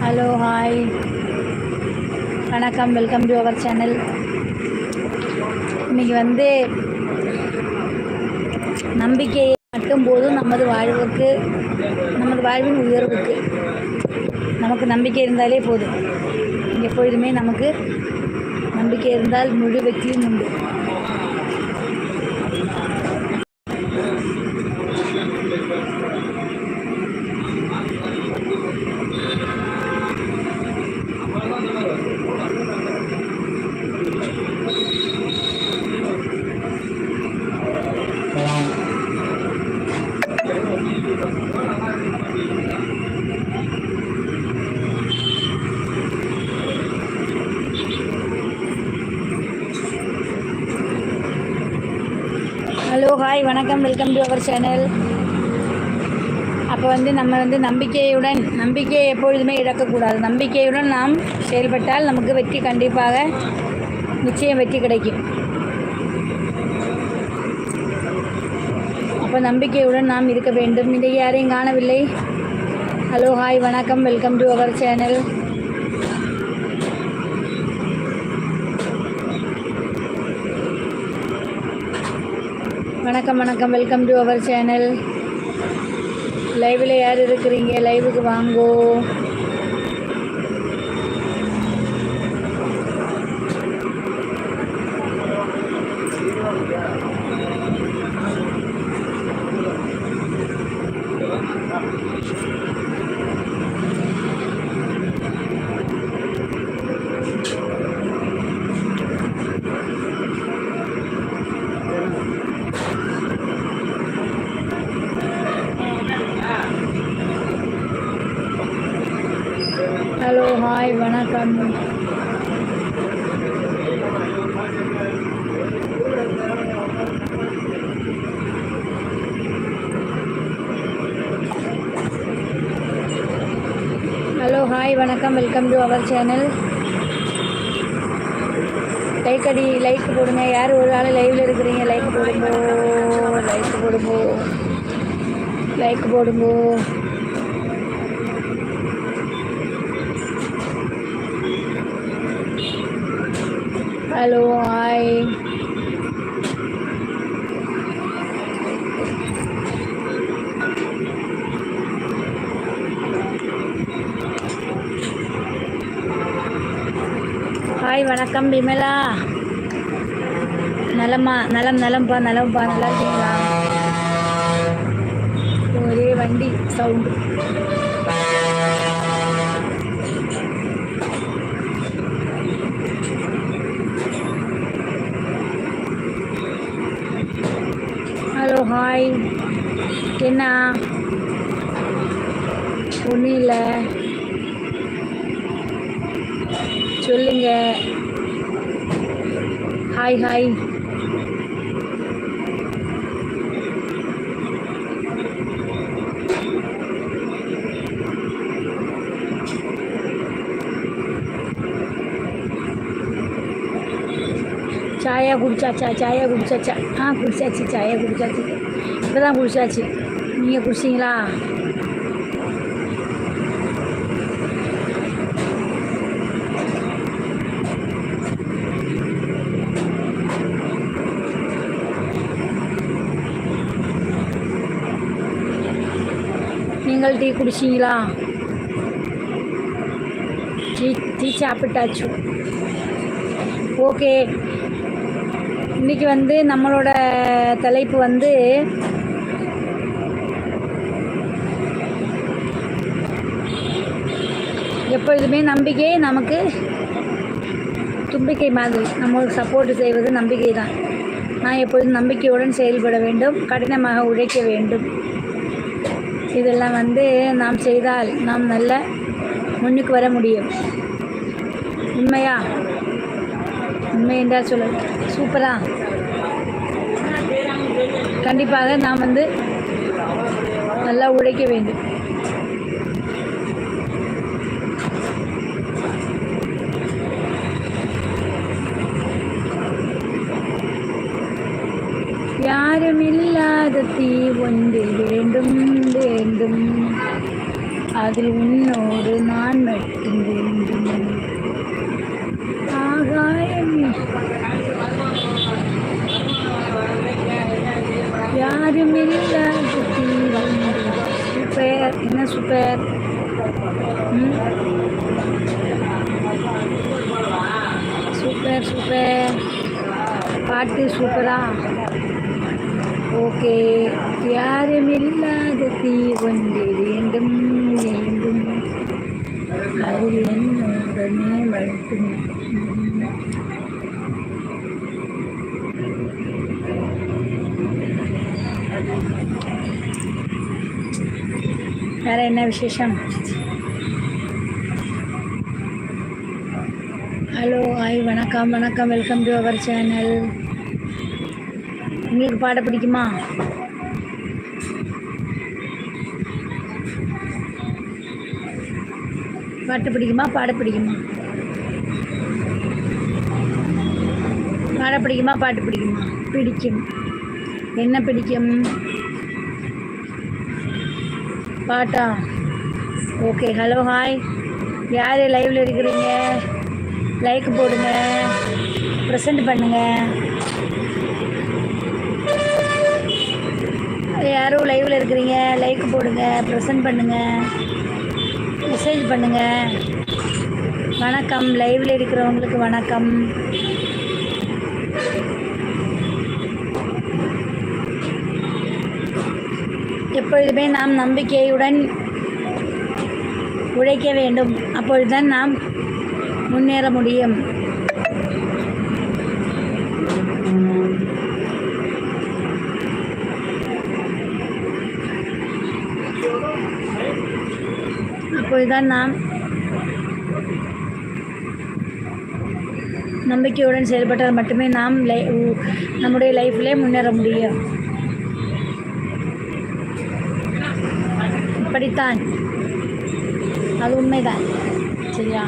Hello hi வணக்கம் welcome to our channel இன்னைக்கு வந்து நம்பிக்கையை மட்டும் போதும் நமது வாழ்வுக்கு நமது வாழ்வின் உயர்வுக்கு நமக்கு நம்பிக்கை இருந்தாலே போதும். எப்பொழுதுமே நமக்கு நம்பிக்கை இருந்தால் முழு வெற்றியும் உண்டு ஹலோ ஹாய் வணக்கம். வெல்கம் டு அவர் சேனல் அப்போ வந்து நம்ம வந்து நம்பிக்கையுடன் நம்பிக்கையை எப்பொழுதுமே இழக்கக்கூடாது. நம்பிக்கையுடன் நாம் செயல்பட்டால் நமக்கு வெற்றி கண்டிப்பாக நிச்சயம் வெற்றி கிடைக்கும். அப்போ நம்பிக்கையுடன் நாம் இருக்க வேண்டும். இன்றைக்கு யாரையும் காணவில்லை. ஹலோ ஹாய் வணக்கம். வெல்கம் டு அவர் சேனல் வணக்கம் வணக்கம். வெல்கம் டு அவர் சேனல் லைவில் யார் இருக்கிறீங்க? லைவுக்கு வாங்கோ ஹலோ ஹாய் ஹலோ ஹாய் வணக்கம் welcome to our channel like அடி லைக் போடுங்க. யார் ஒரு ஆள் லைவில் இருக்கிறீங்க? லைக் போடுங்க லைக் போடுங்கோ. லைக் போடுங்கோ. ஹலோ ஹாய் ஹாய் வணக்கம் விமலா. நலமா நலம் நலம்பா நலம்பா நல்லா இருக்கீங்களா? ஒரே வண்டி சவுண்டு. ஹலோ ஹாய் என்ன ஒன்றும் இல்லை சொல்லுங்க ஹாய் ஹாய் சாயா குடிச்சாச்சா சாயா குடிச்சாச்சா ஆ குடிச்சாச்சு சாயா குடிச்சாச்சு இப்போ தான் குடிச்சாச்சு நீங்கள் குடிச்சிங்களா நீங்கள் டீ குடிச்சிங்களா டீ டீ சாப்பிட்டாச்சு ஓகே இன்றைக்கி வந்து நம்மளோட தலைப்பு வந்து எப்பொழுதுமே நம்பிக்கை நமக்கு தும்பிக்கை மாதிரி. நம்மளுக்கு சப்போர்ட் செய்வது நம்பிக்கை தான். நான் எப்பொழுதும் நம்பிக்கையுடன் செயல்பட வேண்டும் கடினமாக உழைக்க வேண்டும். இதெல்லாம் வந்து நாம் செய்தால் நாம் நல்ல முன்னுக்கு வர முடியும். உண்மையா? உண்மை என்றால் சொல்ல. சூப்பராக கண்டிப்பாக நாம் வந்து நல்லா உழைக்க வேண்டும். யாருமில்லாத யாரும் இல்லாத தீ ஒன்றில் வேண்டும் வேண்டும். அதில் உன்னோடு நான் மட்டும் வேண்டும். ஆகாயம் யாரும் இல்லாத தீ ஒன்று சூப்பர் என்ன சூப்பர் ம் சூப்பர் சூப்பர் பாட்டு சூப்பரா ஓகே யாரும் இல்லாத தீ ஒன்று வேண்டும் வேண்டும் அதில் என்னுடனே மட்டும் வேற என்ன விசேஷம்? ஹலோ ஹாய் வணக்கம் வணக்கம் வெல்கம் டு அவர் சேனல் உங்களுக்கு பாட பிடிக்குமா? பாட்டு பிடிக்குமா? பாட பிடிக்குமா? பாட பிடிக்குமா? பாட்டு பிடிக்குமா? பிடிக்கும். என்ன பிடிக்கும்? பாட்டா? ஓகே ஹலோ ஹாய் யார் லைவில் இருக்கிறீங்க? லைக் போடுங்க. ப்ரெசென்ட் பண்ணுங்க. யாரும் லைவில் இருக்கிறீங்க? லைக் போடுங்க ப்ரெசென்ட் பண்ணுங்க. மெசேஜ் பண்ணுங்க. வணக்கம் லைவில் இருக்கிறவங்களுக்கு வணக்கம். எப்பொழுதுமே நாம் நம்பிக்கையுடன் உழைக்க வேண்டும். அப்பொழுதுதான் நாம் முன்னேற முடியும். அப்பொழுதுதான் நாம் நம்பிக்கையுடன் செயல்பட்டால் மட்டுமே நாம் லை நம்முடைய லைஃப்லேயே முன்னேற முடியும். விட்டான் அது உண்மைதான். சரியா?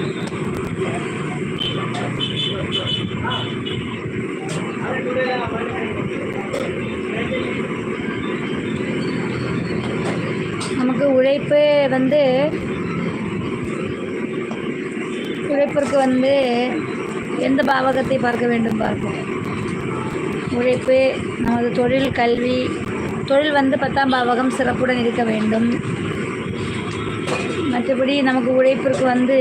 நமக்கு உழைப்பு வந்து உழைப்பிற்கு வந்து எந்த பாவகத்தை பார்க்க வேண்டும் பார்ப்போம். உழைப்பு நமது தொழில் கல்வி தொழில் வந்து பத்தாம் பாவகம் சிறப்புடன் இருக்க வேண்டும். மற்றபடி நமக்கு உழைப்பிற்கு வந்து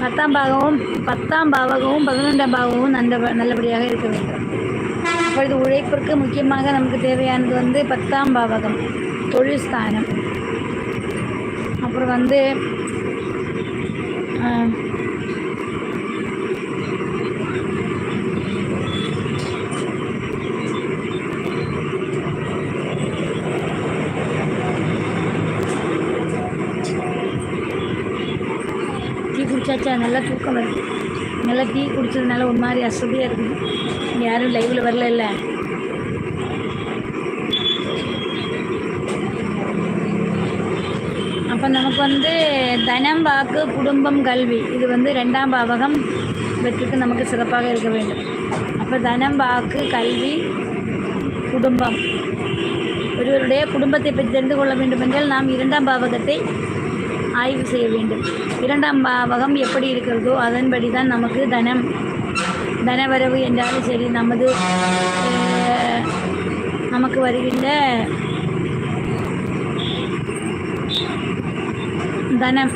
பத்தாம் பாகமும் பத்தாம் பாவகமும் பதினொன்றாம் பாவமும் நல்ல நல்லபடியாக இருக்க வேண்டும். அப்பொழுது உழைப்பிற்கு முக்கியமாக நமக்கு தேவையானது வந்து பத்தாம் பாவகம் தொழில் ஸ்தானம். அப்புறம் வந்து டீ குடிச்சாச்சா? நல்லா தூக்கம் வருது. நல்லா டீ குடிச்சதுனால ஒரு மாதிரி அசதியாக இருக்குது யாரும் லைவில் வரல இல்லை அப்போ நமக்கு வந்து தனம் வாக்கு குடும்பம் கல்வி. இது வந்து ரெண்டாம் பாவகம். வெற்றிக்கு நமக்கு சிறப்பாக இருக்க வேண்டும். அப்போ தனம் வாக்கு கல்வி குடும்பம். ஒருவருடைய குடும்பத்தை பற்றி தெரிந்து கொள்ள வேண்டும் என்றால் நாம் இரண்டாம் பாவகத்தை ஆய்வு செய்ய வேண்டும். இரண்டாம் பாவகம் எப்படி இருக்கிறதோ அதன்படி தான் நமக்கு தனம். தனவரவு என்றாலும் சரி நமது நமக்கு வருகின்ற தனம்.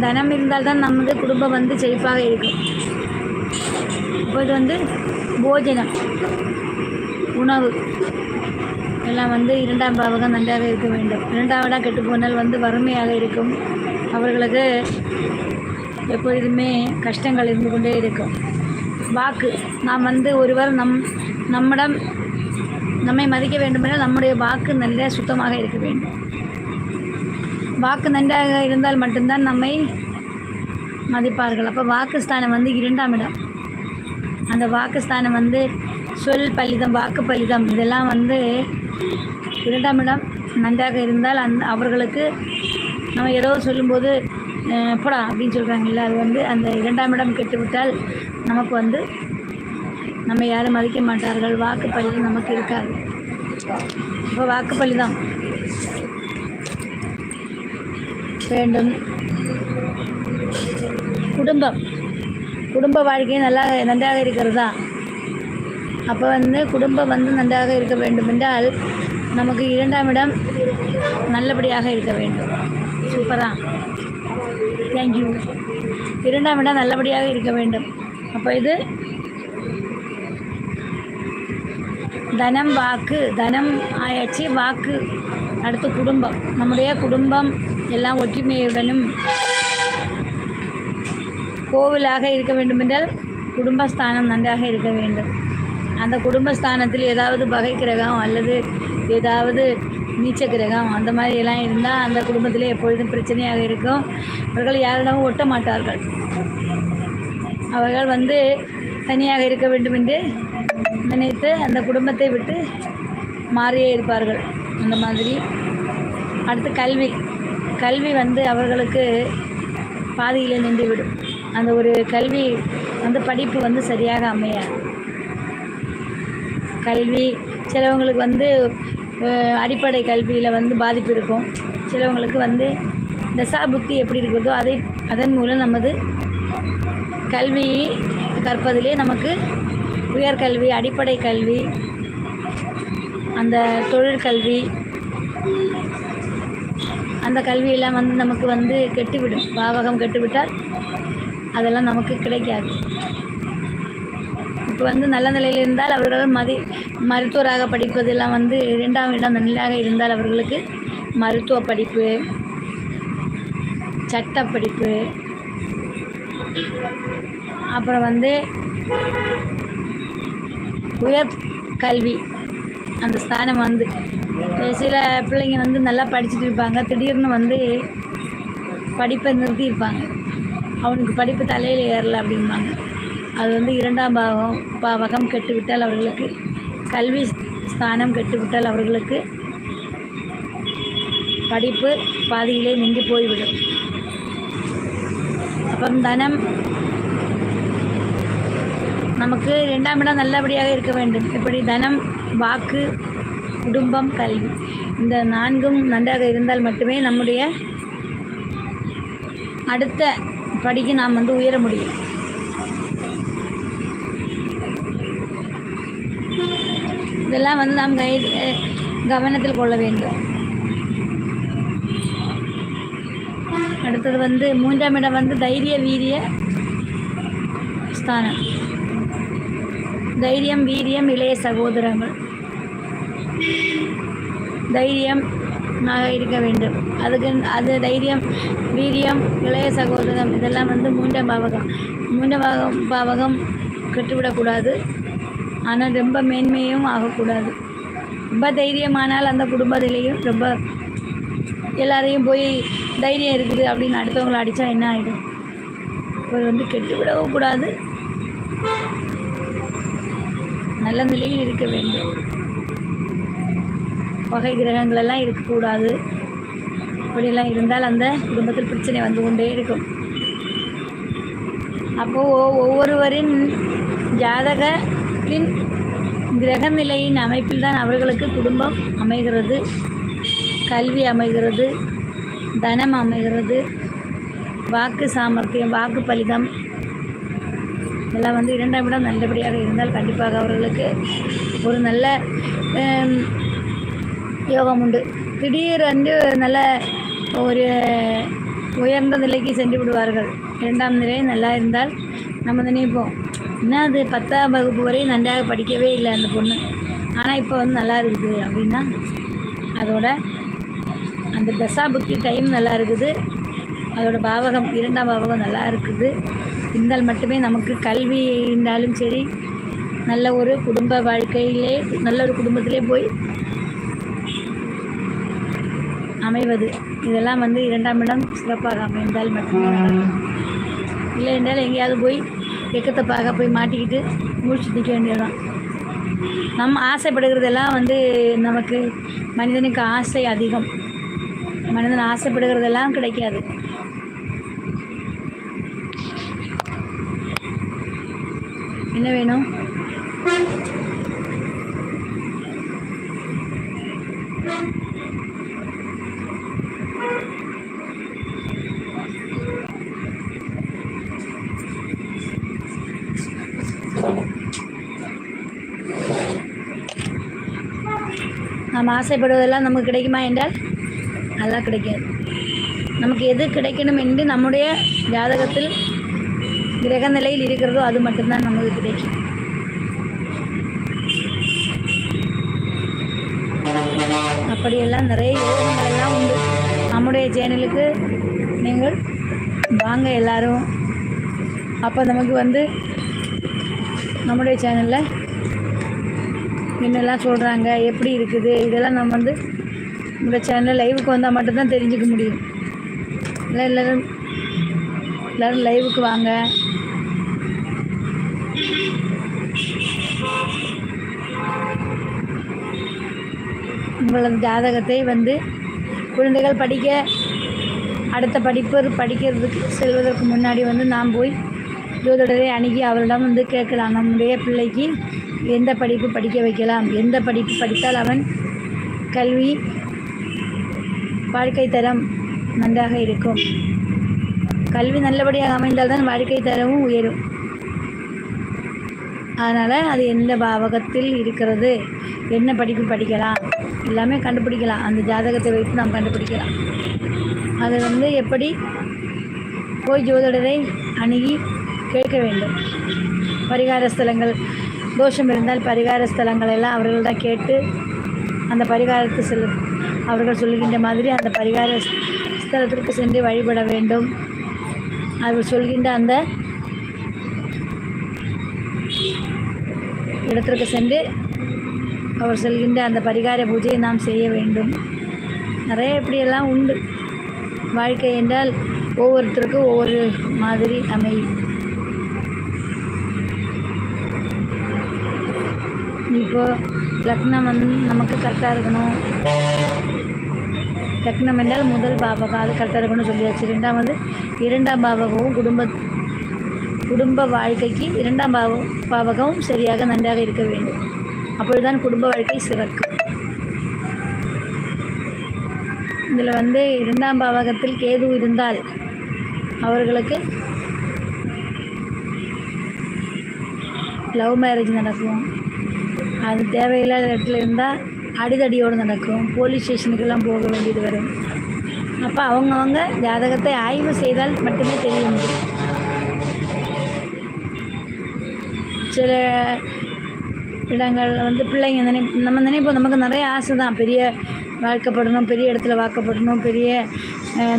தனம் இருந்தால் தான் நமது குடும்பம் வந்து செழிப்பாக இருக்கும். இப்போது வந்து போஜனம் உணவு. எல்லாம் வந்து இரண்டாம் பாவகம் நன்றாக இருக்க வேண்டும். இரண்டாவதாக கெட்டு போனால் வந்து வறுமையாக இருக்கும். அவர்களுக்கு எப்பொழுதுமே கஷ்டங்கள் இருந்து கொண்டே இருக்கும். வாக்கு. நாம் வந்து ஒருவர் நம் நம்மிடம் நம்மை மதிக்க வேண்டுமென்றால் நம்முடைய வாக்கு நல்ல சுத்தமாக இருக்க வேண்டும். வாக்கு நன்றாக இருந்தால் மட்டும்தான் நம்மை மதிப்பார்கள். அப்போ வாக்குஸ்தானம் வந்து இரண்டாம் இடம். அந்த வாக்குஸ்தானம் வந்து சொல் பலிதம் வாக்கு பலிதம் இதெல்லாம் வந்து இரண்டாம் இடம். நன்றாக இருந்தால் அந் அவர்களுக்கு நம்ம ஏதோ சொல்லும்போது போடா அப்படின்னு சொல்கிறாங்கல்ல அது வந்து அந்த இரண்டாம் இடம் கெட்டுவிட்டால் நமக்கு வந்து நம்ம யாரும் மதிக்க மாட்டார்கள். வாக்கு நமக்கு இருக்காது. இப்போ வாக்கு தான் வேண்டும். குடும்பம். குடும்ப வாழ்க்கை நல்லா நன்றாக இருக்கிறதா? அப்போ வந்து குடும்பம் வந்து நன்றாக இருக்க வேண்டும் என்றால் நமக்கு இரண்டாம் இடம் நல்லபடியாக இருக்க வேண்டும். சூப்பரா தேங்க்யூ இரண்டாம் இடம் நல்லபடியாக இருக்க வேண்டும். அப்போ இது தனம் வாக்கு தனம் ஆயாச்சு வாக்கு. அடுத்து குடும்பம். நம்முடைய குடும்பம் எல்லாம் ஒற்றுமையுடனும் கோவிலாக இருக்க வேண்டுமென்றால் குடும்பஸ்தானம் நன்றாக இருக்க வேண்டும். அந்த குடும்பஸ்தானத்தில் ஏதாவது பகை கிரகம் அல்லது ஏதாவது நீச்ச கிரகம் அந்த மாதிரி எல்லாம் இருந்தால் அந்த குடும்பத்தில் எப்பொழுதும் பிரச்சனையாக இருக்கும். அவர்கள் யாரிடமும் ஒட்ட மாட்டார்கள். அவர்கள் வந்து தனியாக இருக்க வேண்டும் என்று நினைத்து அந்த குடும்பத்தை விட்டு மாறியே இருப்பார்கள். அந்த மாதிரி. அடுத்து கல்வி. கல்வி வந்து அவர்களுக்கு பாதியில் நின்றுவிடும். அந்த ஒரு கல்வி வந்து படிப்பு வந்து சரியாக அமையாது. கல்வி சிலவங்களுக்கு வந்து அடிப்படை கல்வியில் வந்து பாதிப்பு இருக்கும். சிலவங்களுக்கு வந்து தசா புத்தி எப்படி இருக்கிறதோ அதை அதன் மூலம் நமது கல்வி கற்பதிலே நமக்கு உயர்கல்வி அடிப்படை கல்வி அந்த தொழிற்கல்வி அந்த கல்வியெல்லாம் வந்து நமக்கு வந்து கெட்டுவிடும். பாவகம் கெட்டுவிட்டால் அதெல்லாம் நமக்கு கிடைக்காது. இப்போ வந்து நல்ல நிலையில் இருந்தால் அவர்கள் மதி மருத்துவராக படிப்பதெல்லாம் வந்து இரண்டாம் இடம் நிலையாக இருந்தால் அவர்களுக்கு மருத்துவ படிப்பு சட்ட படிப்பு அப்புறம் வந்து உயர் கல்வி அந்த ஸ்தானம் வந்து சில பிள்ளைங்க வந்து நல்லா படிச்சுட்டு இருப்பாங்க. திடீர்னு வந்து படிப்பை நிறுத்தியிருப்பாங்க. அவனுக்கு படிப்பு தலையில் ஏறலை அப்படிம்பாங்க. அது வந்து இரண்டாம் பாகம் பாவகம் கெட்டுவிட்டால் அவர்களுக்கு கல்வி ஸ்தானம் கெட்டுவிட்டால் அவர்களுக்கு படிப்பு பாதியிலே நின்று போய்விடும். அப்புறம் தனம். நமக்கு இரண்டாம் இடம் நல்லபடியாக இருக்க வேண்டும். இப்படி தனம் வாக்கு குடும்பம் கல்வி. இந்த நான்கும் நன்றாக இருந்தால் மட்டுமே நம்முடைய அடுத்த படிக்கு நாம் வந்து உயர முடியும். இதெல்லாம் வந்து நாம் கை கவனத்தில் கொள்ள வேண்டும். அடுத்தது வந்து மூன்றாம் இடம் வந்து தைரிய வீரிய ஸ்தானம். தைரியம் வீரியம் இளைய சகோதரங்கள் தைரியம் இருக்க வேண்டும். அதுக்கு அது தைரியம் வீரியம் இளைய சகோதரம் இதெல்லாம் வந்து மூன்றாம் பாவகம். மூன்றாம் பாவகம் பாவகம் கெட்டுவிடக்கூடாது. ஆனால் ரொம்ப மேன்மையும் ஆகக்கூடாது. ரொம்ப தைரியமானால் அந்த குடும்பத்திலையும் ரொம்ப எல்லாரையும் போய் தைரியம் இருக்குது அப்படின்னு அடுத்தவங்களை அடித்தா என்ன ஆகிடும் இப்போ வந்து கெட்டு விடவும் கூடாது நல்ல நிலையில் இருக்க வேண்டும். வகை கிரகங்கள் எல்லாம் இருக்கக்கூடாது. இப்படியெல்லாம் இருந்தால் அந்த குடும்பத்தில் பிரச்சனை வந்து கொண்டே இருக்கும். அப்போது ஒவ்வொருவரின் ஜாதகத்தின் கிரக நிலையின் அமைப்பில் தான் அவர்களுக்கு குடும்பம் அமைகிறது கல்வி அமைகிறது தனம் அமைகிறது வாக்கு சாமர்த்தியம் வாக்கு பலிதம் இதெல்லாம் வந்து இரண்டாம் இடம் நல்லபடியாக இருந்தால் கண்டிப்பாக அவர்களுக்கு ஒரு நல்ல யோகம் உண்டு திடீர் வந்து நல்ல ஒரு உயர்ந்த நிலைக்கு சென்று விடுவார்கள். இரண்டாம் நிலை நல்லா இருந்தால் நம்ம நினைப்போம் என்ன அது பத்தாம் வகுப்பு வரை நன்றாக படிக்கவே இல்லை அந்த பொண்ணு. ஆனால் இப்போ வந்து நல்லா இருக்குது அப்படின்னா அதோட அந்த தசா புக்தி டைம் நல்லா இருக்குது. அதோட பாவகம் இரண்டாம் பாவகம் நல்லா இருக்குது. இருந்தால் மட்டுமே நமக்கு கல்வி இருந்தாலும் சரி நல்ல ஒரு குடும்ப வாழ்க்கையிலே நல்ல ஒரு குடும்பத்திலே போய் அமைவது. இதெல்லாம் வந்து இரண்டாம் இடம் சிறப்பாக அமைந்தால் மட்டுமே இல்லை என்றால் எங்கேயாவது போய் எக்கத்தை பார்க்க போய் மாட்டிக்கிட்டு மூழ்கி நிற்க வேண்டியதுதான். நம்ம ஆசைப்படுகிறதெல்லாம் வந்து நமக்கு மனிதனுக்கு ஆசை அதிகம். மனிதன் ஆசைப்படுகிறதெல்லாம் கிடைக்காது. என்ன வேணும்? நாம் ஆசைப்படுவதெல்லாம் நமக்கு கிடைக்குமா என்றால் நல்லா கிடைக்காது. நமக்கு எது கிடைக்கணும் என்று நம்முடைய ஜாதகத்தில் கிரக நிலையில் இருக்கிறதோ அது மட்டும்தான் நமக்கு கிடைக்கும். அப்படியெல்லாம் நிறைய யோகங்கள் எல்லாம் உண்டு. நம்முடைய சேனலுக்கு நீங்கள் வாங்க எல்லாரும். அப்போ நமக்கு வந்து நம்முடைய சேனலில் என்னெல்லாம் சொல்கிறாங்க எப்படி இருக்குது இதெல்லாம் நம்ம வந்து இந்த சேனல் லைவுக்கு வந்தால் மட்டும்தான் தெரிஞ்சுக்க முடியும். இல்லை எல்லோரும் எல்லோரும் லைவுக்கு வாங்க. உங்களது ஜாதகத்தை வந்து குழந்தைகள் படிக்க அடுத்த படிப்பு படிக்கிறதுக்கு செல்வதற்கு முன்னாடி வந்து நாம் போய் ஜோதிடரை அணுகி அவரிடம் வந்து கேட்கலாம். நம்முடைய பிள்ளைக்கு எந்த படிப்பு படிக்க வைக்கலாம்? எந்த படிப்பு படித்தால் அவன் கல்வி வாழ்க்கை தரம் நன்றாக இருக்கும். கல்வி நல்லபடியாக அமைந்தால்தான் வாழ்க்கை தரமும் உயரும். அதனால் அது எந்த பாவகத்தில் இருக்கிறது? என்ன படிப்பு படிக்கலாம்? எல்லாமே கண்டுபிடிக்கலாம். அந்த ஜாதகத்தை வைத்து நாம் கண்டுபிடிக்கலாம். அது வந்து எப்படி? போய் ஜோதிடரை அணுகி கேட்க வேண்டும். பரிகார ஸ்தலங்கள் தோஷம் இருந்தால் பரிகார ஸ்தலங்கள் எல்லாம் அவர்கள்தான் கேட்டு அந்த பரிகாரத்தை செல் அவர்கள் சொல்கின்ற மாதிரி அந்த பரிகார ஸ்தலத்திற்கு சென்று வழிபட வேண்டும். அவர் சொல்கின்ற அந்த இடத்திற்கு சென்று அவர் சொல்கின்ற அந்த பரிகார பூஜையை நாம் செய்ய வேண்டும். நிறைய இப்படியெல்லாம் உண்டு. வாழ்க்கை என்றால் ஒவ்வொருத்தருக்கும் ஒவ்வொரு மாதிரி அமையும். இப்போ லக்னம் வந்து நமக்கு கரெக்டாக இருக்கணும். லக்னம் என்றால் முதல் பாவகம் அது கரெக்டாக இருக்கணும்னு சொல்லியாச்சு. ரெண்டாவது இரண்டாம் பாவகமும் குடும்ப குடும்ப வாழ்க்கைக்கு இரண்டாம் பாவ பாவகம் சரியாக நன்றாக இருக்க வேண்டும். அப்பொழுதுதான் குடும்ப வாழ்க்கை சிறக்கும். இதில் வந்து இரண்டாம் பாவகத்தில் கேது இருந்தால் அவர்களுக்கு லவ் மேரேஜ் நடக்கும். அது தேவையில்லாத இடத்துல இருந்தால் அடிதடியோடு நடக்கும். போலீஸ் ஸ்டேஷனுக்கெல்லாம் போக வேண்டியது வரும். அப்போ அவங்கவங்க ஜாதகத்தை ஆய்வு செய்தால் மட்டுமே தெரிய முடியும் சில இடங்கள் வந்து பிள்ளைங்க நினை நம்ம நினைப்போம் நமக்கு நிறைய ஆசை தான் பெரிய வாழ்க்கப்படணும் பெரிய இடத்துல வாக்கப்படணும் பெரிய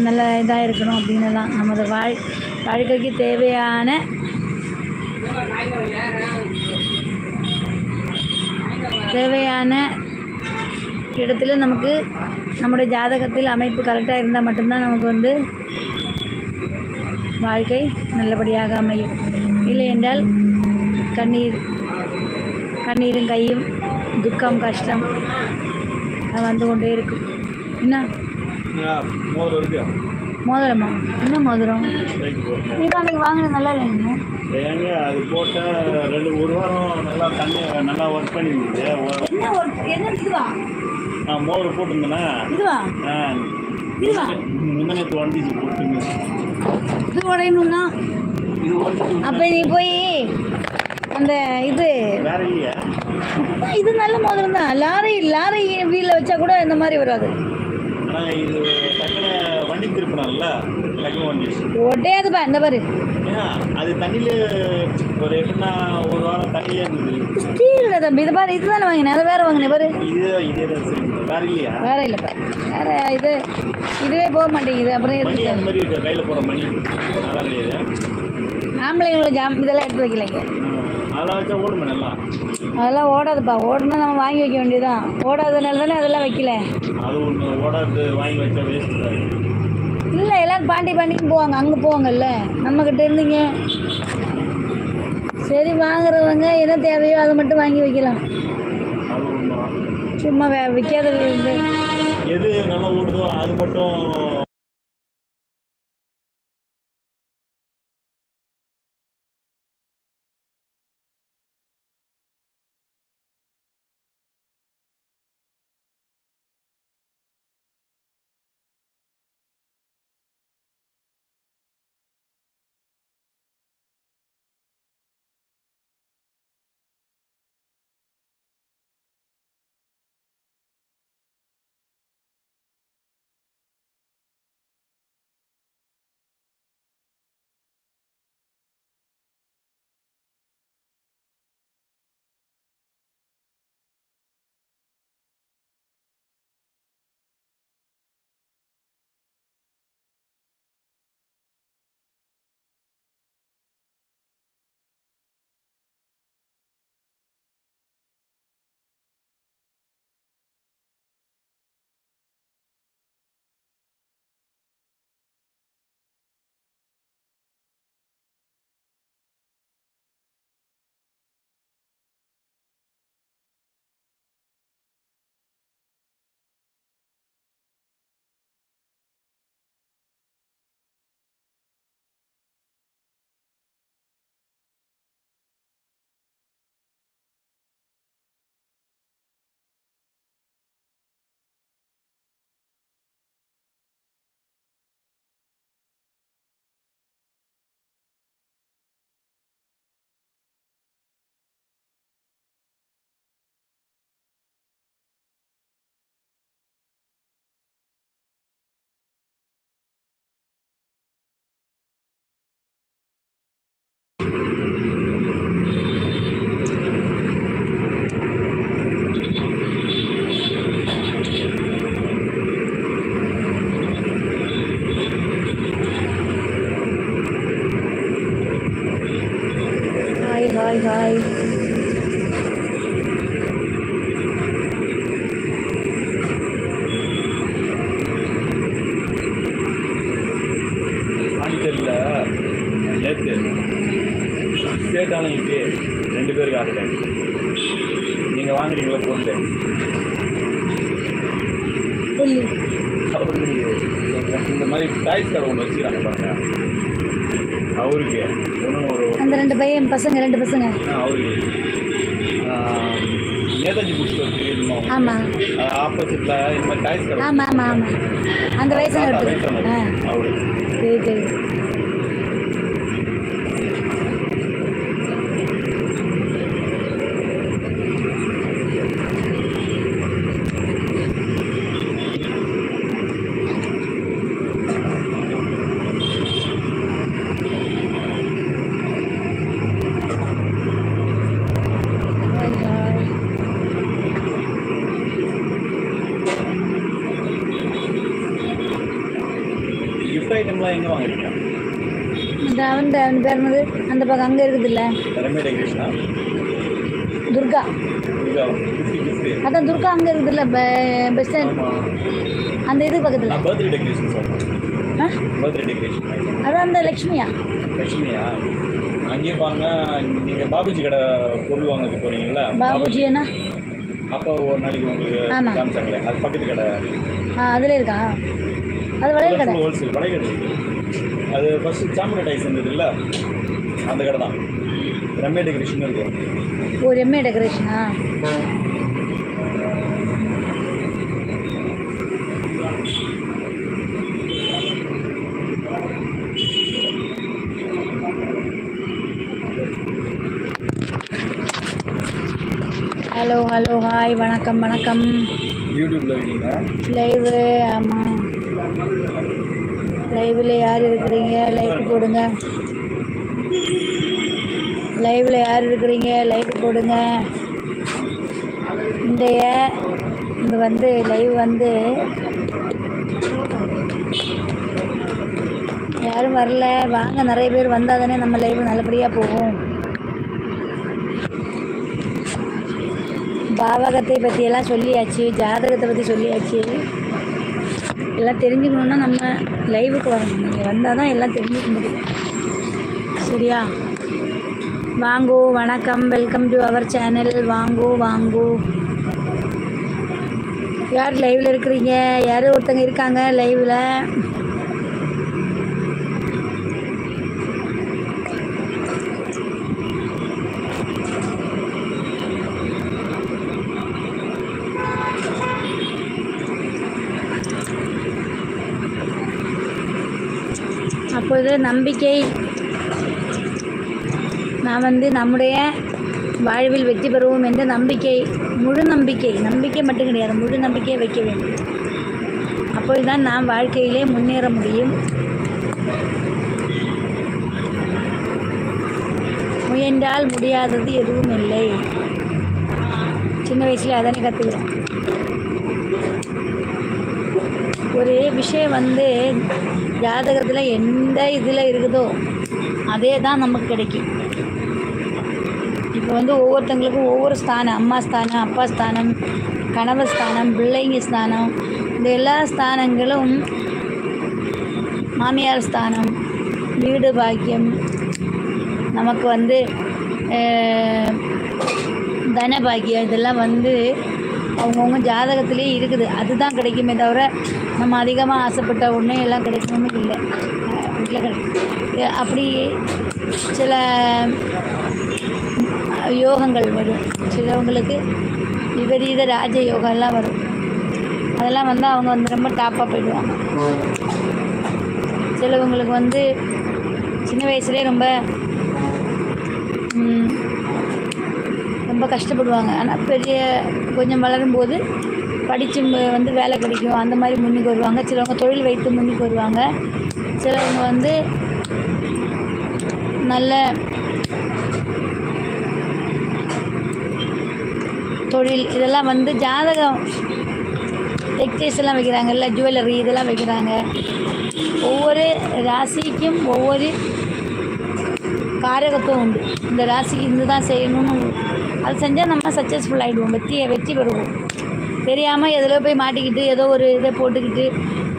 நல்ல இதாக இருக்கணும் அப்படின்னுலாம். நமது வாழ் வாழ்க்கைக்கு தேவையான தேவையான இடத்துல நமக்கு நம்முடைய ஜாதகத்தில் அமைப்பு கரெக்டாக இருந்தால் மட்டும்தான் நமக்கு வந்து வாழ்க்கை நல்லபடியாக அமையும். இல்லை என்றால் கண்ணீர் கண்ணீரும் கையும் துக்கம் கஷ்டம் வந்து கொண்டே இருக்கும். என்ன? மோதிரம்? என்ன மோதிரம்? இப்போ அன்றைக்கி வாங்கினது நல்லா இல்லைங்க ஏங்க அது போட்டால் ரெண்டு ஒரு வாரம் நல்லா தண்ணி நல்லா ஒர்க் ஒ- என்ன ஒரு என்ன இதுவா? நான் மோதிரம் போட்டிருந்தேன்னா இதுவா? ஆ, இதுவா? முந்தினத்து வந்துச்சு போட்டுங்க இது உடையணும்னா? இது அப்போ நீ போய் அந்த இது இது நல்ல மோதிரம் தான். லாரி லாரி வீலில் வச்சா கூட இந்த மாதிரி வராது. ஆனால் இது வண்டி திருப்பினால டக்குனு வண்டி ஒட்டையாதுப்பா இந்த பாரு. அது தண்ணியிலே ஒரு எப்படின்னா ஒரு வாரம் தண்ணியிலே இருந்தது. ஸ்டீல் தம்பி இது பாரு இதுதானே வாங்கினேன் அதை வேற வாங்கினேன் பாரு. இது இதே தான் சரி வேற இல்லையா? வேற இல்லைப்பா வேற இது இதுவே போக மாட்டேங்குது அப்புறம் எதுக்கு அந்த மாதிரி இருக்கு கையில் போகிற மணி. நல்லா கிடையாது. ஆம்பளைங்களோட ஜாம் இதெல்லாம் எடுத்து வைக்கலைங்க. அதெல்லாம் வச்சா ஓடுமே நல்லா. அதெல்லாம் ஓடாதுப்பா ஓடுனா நம்ம வாங்கி வைக்க வேண்டியதுதான். ஓடாதனால தானே அதெல்லாம் வைக்கல. அது ஒன்று ஓடாது வாங்கி வச்சா வேஸ்ட் இல்லை எல்லோரும் பாண்டி பாண்டிக்கு போவாங்க. அங்கே போவாங்கல்ல. நம்மக்கிட்ட இருந்தீங்க. சரி வாங்குறவங்க என்ன தேவையோ அதை மட்டும் வாங்கி வைக்கலாம். சும்மா விற்காத எது நல்லா ஓடுதோ அது மட்டும் பாண்டிச்சேரியில் நேற்று ஸ்டேட்டாலும் இப்படி ரெண்டு பேருக்கு ஆகிட்டேன் நீங்கள் வாங்குறீங்களா அவருக்கு இந்த மாதிரி டாய்ஸ் கடை ஒன்று வச்சுக்கிறாங்க பாருங்க. அவருக்கு ஒன்றும் ஒரு அந்த ரெண்டு பையன் பசங்க ரெண்டு பசங்க. அவருக்கு. நேதாஜி புக் ஸ்டோர் தெரியுமா ஆமாம் ஆப்போசிட்டில் இந்த மாதிரி டாய்ஸ் கடை ஆமாம் ஆமாம் ஆமாம் அந்த வயசுல தாத்தா எடுத்து வயசானவர். ஆ அவரு தெரியுது தெரியுது ஹாய் ஹாய் கிஃப்ட் ஐட்டம்லாம் எங்கே வாங்குறீங்க? அந்த அவன் அவன் பேர் அந்த பக்கம் அங்கே இருக்குதுல்ல. திறமை டெக்கரேஷனா துர்கா. கிஃப்ட் அதான் துர்கா அங்கே இருக்குதுல்ல பஸ் ஸ்டாண்ட் அந்த இது பக்கத்தில். பர்த்டே டெக்கரேஷன் பர்த்டே டெக்கரேஷன் அதான் அந்த லக்ஷ்மியா. லட்சுமியா அங்கேயே பாருங்க நீங்கள் பாபுஜி கடை பொருள் வாங்க போகிறீங்களா பாபுஜி என்ன? அப்போ ஒரு நாளைக்கு உங்களுக்கு ஆமா. காமிச்சாங்களே அது பக்கத்து கடை. அதில் இருக்கா? அது வளையல் கடை. ஹோல்சேல் கடை. அது ஃபஸ்ட்டு சாம்பிள் டைஸ் இருந்தது இல்லை அந்த கடை தான். ரம்யா டெக்கரேஷன் இருக்கும் ஒரு எம்ஏ டெக்கரேஷனா? ஹலோ ஹலோ ஹாய் வணக்கம் வணக்கம். இருக்கீங்க லைவு ஆமாம் லைவில் யார் இருக்கிறீங்க? லைக் போடுங்க. லைவில் யார் இருக்கிறீங்க? லைக் போடுங்க. இன்றைய இது வந்து லைவ் வந்து யாரும் வரல. வாங்க நிறைய பேர் வந்தால் தானே நம்ம லைவ் நல்லபடியாக போகும். பாவகத்தை பற்றியெல்லாம் சொல்லியாச்சு ஜாதகத்தை பற்றி சொல்லியாச்சு. எல்லாம் தெரிஞ்சுக்கணுன்னா நம்ம லைவுக்கு வரணும். நீங்கள் வந்தால் தான் எல்லாம் தெரிஞ்சுக்க முடியும். சரியா? வாங்கோ வணக்கம். வெல்கம் டு அவர் சேனல் வாங்கோ வாங்கோ. யார் லைவில் இருக்கிறீங்க? யார் ஒருத்தங்க இருக்காங்க லைவில் அப்பொழுது நம்பிக்கை. நான் வந்து நம்முடைய வாழ்வில் வெற்றி பெறுவோம் என்ற நம்பிக்கை. முழு நம்பிக்கை. நம்பிக்கை மட்டும் கிடையாது. முழு நம்பிக்கையை வைக்க வேண்டும். அப்பொழுதுதான் நாம் வாழ்க்கையிலே முன்னேற முடியும். முயன்றால் முடியாதது எதுவும் இல்லை. சின்ன வயசுல அதானே கற்றுக்கிறேன் ஒரு விஷயம் வந்து ஜாதகத்தில் எந்த இதில் இருக்குதோ அதே தான் நமக்கு கிடைக்கும். இப்போ வந்து ஒவ்வொருத்தங்களுக்கும் ஒவ்வொரு ஸ்தானம் அம்மா ஸ்தானம் அப்பா ஸ்தானம் கணவர் ஸ்தானம் பிள்ளைங்க ஸ்தானம் இந்த எல்லா ஸ்தானங்களும் மாமியார் ஸ்தானம் வீடு பாக்கியம் நமக்கு வந்து தன பாக்கியம் இதெல்லாம் வந்து அவங்கவுங்க ஜாதகத்திலே இருக்குது. அதுதான் கிடைக்குமே தவிர நம்ம அதிகமாக ஆசைப்பட்ட ஒன்றே எல்லாம் கிடைக்கணும்னு இல்லை. வீட்டில் கிடைக்கும். அப்படி சில யோகங்கள் வரும். சிலவங்களுக்கு விபரீத ராஜ யோகம்லாம் வரும். அதெல்லாம் வந்து அவங்க வந்து ரொம்ப டாப்பாக போயிடுவாங்க. சிலவங்களுக்கு வந்து சின்ன வயசுலேயே ரொம்ப ரொம்ப கஷ்டப்படுவாங்க. ஆனால் பெரிய கொஞ்சம் வளரும்போது படித்து வந்து வேலை கிடைக்கும். அந்த மாதிரி முன்னுக்கு வருவாங்க. சிலவங்க தொழில் வைத்து முன்னுக்கு வருவாங்க. சிலவங்க வந்து நல்ல தொழில் இதெல்லாம் வந்து ஜாதகம் டெக்டைல்ஸ் எல்லாம் வைக்கிறாங்கல்ல ஜுவல்லரி இதெல்லாம் வைக்கிறாங்க. ஒவ்வொரு ராசிக்கும் ஒவ்வொரு காரகத்துவம் உண்டு. இந்த ராசிக்கு இது தான் செய்யணும்னு அது செஞ்சால் நம்ம சக்ஸஸ்ஃபுல் ஆகிடுவோம் வெற்றியை வெற்றி பெறுவோம். தெரியாமல் எதில் போய் மாட்டிக்கிட்டு ஏதோ ஒரு இதை போட்டுக்கிட்டு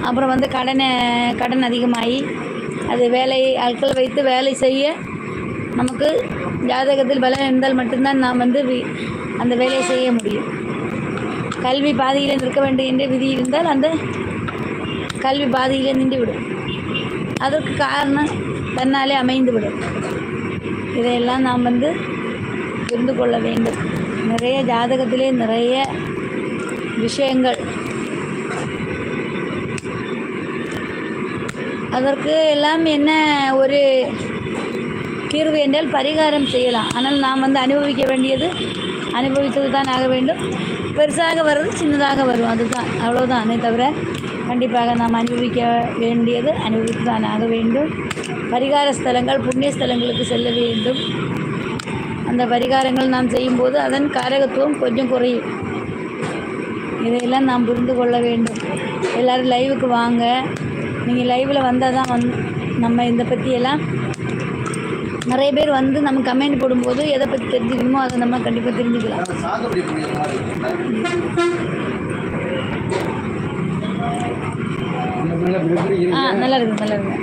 அப்புறம் வந்து கடனை கடன் அதிகமாகி அது வேலை ஆட்கள் வைத்து வேலை செய்ய நமக்கு ஜாதகத்தில் பலம் இருந்தால் மட்டும்தான் நாம் வந்து வி- அந்த வேலையை செய்ய முடியும். கல்வி பாதியில் நிற்க வேண்டும் என்ற விதி இருந்தால் அந்த கல்வி பாதியில் நின்றுவிடும். அதற்கு காரணம் தன்னாலே அமைந்து விடும் இதையெல்லாம் நாம் வந்து புரிந்து கொள்ள வேண்டும். நிறைய ஜாதகத்திலே நிறைய விஷயங்கள். அதற்கு எல்லாம் என்ன ஒரு தீர்வு என்றால் பரிகாரம் செய்யலாம். ஆனால் நாம் வந்து அனுபவிக்க வேண்டியது அனுபவித்தது தான் ஆக வேண்டும். பெருசாக வர்றது சின்னதாக வரும். அதுதான். அவ்வளோதானே தவிர கண்டிப்பாக நாம் அனுபவிக்க வேண்டியது அனுபவித்து தான் ஆக வேண்டும். பரிகார ஸ்தலங்கள் புண்ணிய ஸ்தலங்களுக்கு செல்ல வேண்டும். அந்த பரிகாரங்கள் நாம் செய்யும்போது அதன் காரகத்துவம் கொஞ்சம் குறையும். இதையெல்லாம் நாம் புரிந்து கொள்ள வேண்டும். எல்லோரும் லைவுக்கு வாங்க. நீங்கள் லைவில் வந்தால் தான் வந் நம்ம இதை பற்றியெல்லாம் நிறைய பேர் வந்து நம்ம கமெண்ட் போடும்போது எதை பற்றி தெரிஞ்சுக்கணுமோ அதை நம்ம கண்டிப்பாக தெரிஞ்சுக்கலாம். ஆ நல்லா இருக்கு நல்லா இருக்கு.